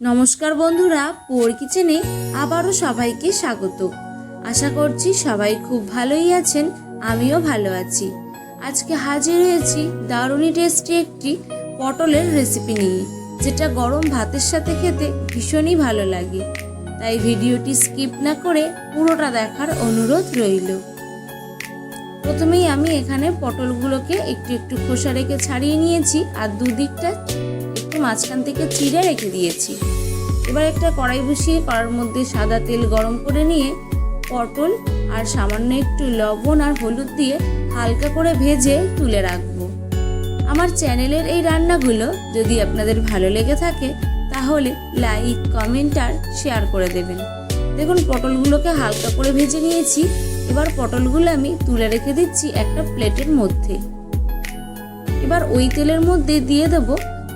নমস্কার বন্ধুরা পোর কিচেনে আবারও সবাইকে স্বাগত। আশা করছি সবাই খুব ভালোই আছেন, আমিও ভালো আছি। আজকে হাজির হয়েছি দারুণই টেস্টি একটি পটলের রেসিপি নিয়ে, যেটা গরম ভাতের সাথে খেতে ভীষণই ভালো লাগে। তাই ভিডিওটি স্কিপ না করে পুরোটা দেখার অনুরোধ রইল। প্রথমেই আমি এখানে পটলগুলোকে একটু একটু খোসা রেখে ছাড়িয়ে নিয়েছি, আর দুদিকটা মাঝখান থেকে চিড়ে রেখে দিয়েছি। এবার একটা কড়াই বসিয়ে কড়ার মধ্যে সাদা তেল গরম করে নিয়ে পটল আর সামান্য একটু লবণ আর হলুদ দিয়ে হালকা করে ভেজে তুলে রাখব। আমার চ্যানেলের এই রান্নাগুলো যদি আপনাদের ভালো লেগে থাকে, তাহলে লাইক, কমেন্ট আর শেয়ার করে দেবেন। দেখুন, পটলগুলোকে হালকা করে ভেজে নিয়েছি। এবার পটলগুলো আমি তুলে রেখে দিচ্ছি একটা প্লেটের মধ্যে। এবার ওই তেলের মধ্যে দিয়ে দেব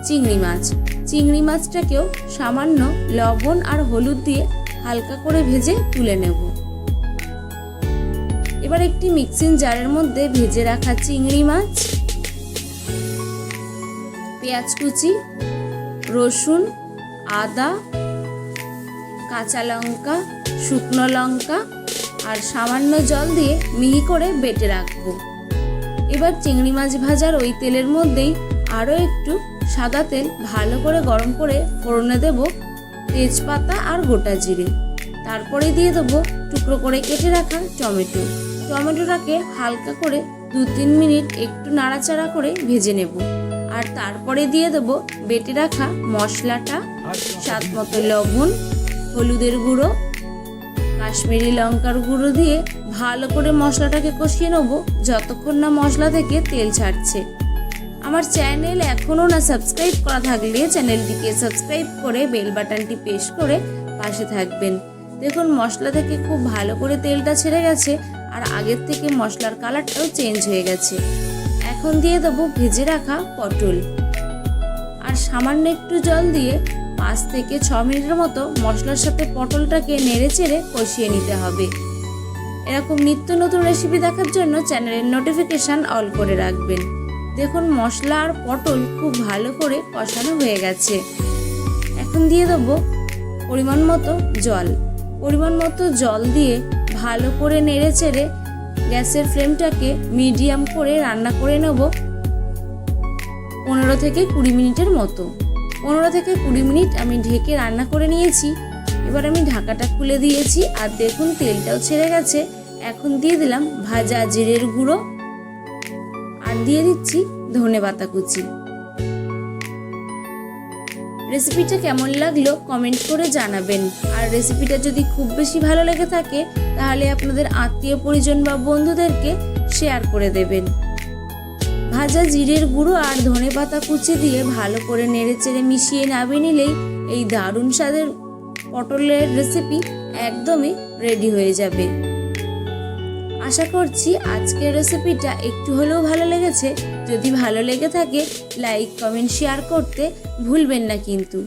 চিংড়ি মাছ। চিংড়ি মাছটাকেও সামান্য লবণ আর হলুদ দিয়ে হালকা করে ভেজে তুলে নেব। এবার একটি মিক্সিং জারের মধ্যে ভেজে রাখা চিংড়ি মাছ, পেঁয়াজ কুচি, রসুন, আদা, কাঁচা লঙ্কা, শুকনো লঙ্কা আর সামান্য জল দিয়ে মিহি করে বেটে রাখব। এবার চিংড়ি মাছ ভাজার ওই তেলের মধ্যেই আরও একটু সাদা তেল ভালো করে গরম করে ফোড়নে দেব তেজপাতা আর গোটা জিরে। তারপরে দিয়ে দেবো টুকরো করে কেটে রাখা টমেটো। টমেটোটাকে হালকা করে দু তিন মিনিট একটু নাড়াচাড়া করে ভেজে নেব। আর তারপরে দিয়ে দেবো বেটে রাখা মশলাটা, স্বাদ মতো লবণ, হলুদের গুঁড়ো, কাশ্মীরি লঙ্কার গুঁড়ো দিয়ে ভালো করে মশলাটাকে কষিয়ে নেব যতক্ষণ না মশলা থেকে তেল ছাড়ছে। আমার চ্যানেল এখনও না সাবস্ক্রাইব করা থাকলে চ্যানেলটিকে সাবস্ক্রাইব করে বেল বাটনটি প্রেস করে পাশে থাকবেন। দেখুন, মশলা থেকে খুব ভালো করে তেলটা ছেড়ে গেছে আর আগের থেকে মশলার কালারটাও চেঞ্জ হয়ে গেছে। এখন দিয়ে দেবো ভেজে রাখা পটল। আর সামান্য একটু জল দিয়ে পাঁচ থেকে ছ মিনিটের মতো মশলার সাথে পটলটাকে নেড়ে চেড়ে কষিয়ে নিতে হবে। এরকম নিত্য নতুন রেসিপি দেখার জন্য চ্যানেলের নোটিফিকেশান অল করে রাখবেন। দেখুন, মশলা আর পটল খুব ভালো করে কষানো হয়ে গেছে। এখন দিয়ে দেবো পরিমাণ মতো জল। পরিমাণ মতো জল দিয়ে ভালো করে নেড়ে চেড়ে গ্যাসের ফ্লেমটাকে মিডিয়াম করে রান্না করে নেব পনেরো থেকে কুড়ি মিনিটের মতো। পনেরো থেকে কুড়ি মিনিট আমি ঢেকে রান্না করে নিয়েছি। এবার আমি ঢাকাটা খুলে দিয়েছি। আর দেখুন, তেলটাও ছেড়ে গেছে। এখন দিয়ে দিলাম ভাজা জিরের গুঁড়ো। আর দিয়ে দিচ্ছি ধনে পাতা কুচি। রেসিপিটা কেমন লাগল কমেন্ট করে জানাবেন। আর রেসিপিটা যদি খুব বেশি ভালো লেগে থাকে, তাহলে আপনাদের আত্মীয় পরিজন বা বন্ধুদেরকে শেয়ার করে দেবেন। ভাজা জিরের গুঁড়ো আর ধনে পাতা কুচি দিয়ে ভালো করে নেড়ে চেড়ে মিশিয়ে নামিয়ে নিলেই এই দারুণ স্বাদের পটলের রেসিপি একদমই রেডি হয়ে যাবে। আশা করছি আজকের রেসিপিটা একটু হলেও ভালো লেগেছে। যদি ভালো লেগে থাকে লাইক কমেন্ট শেয়ার করতে ভুলবেন না কিন্তু।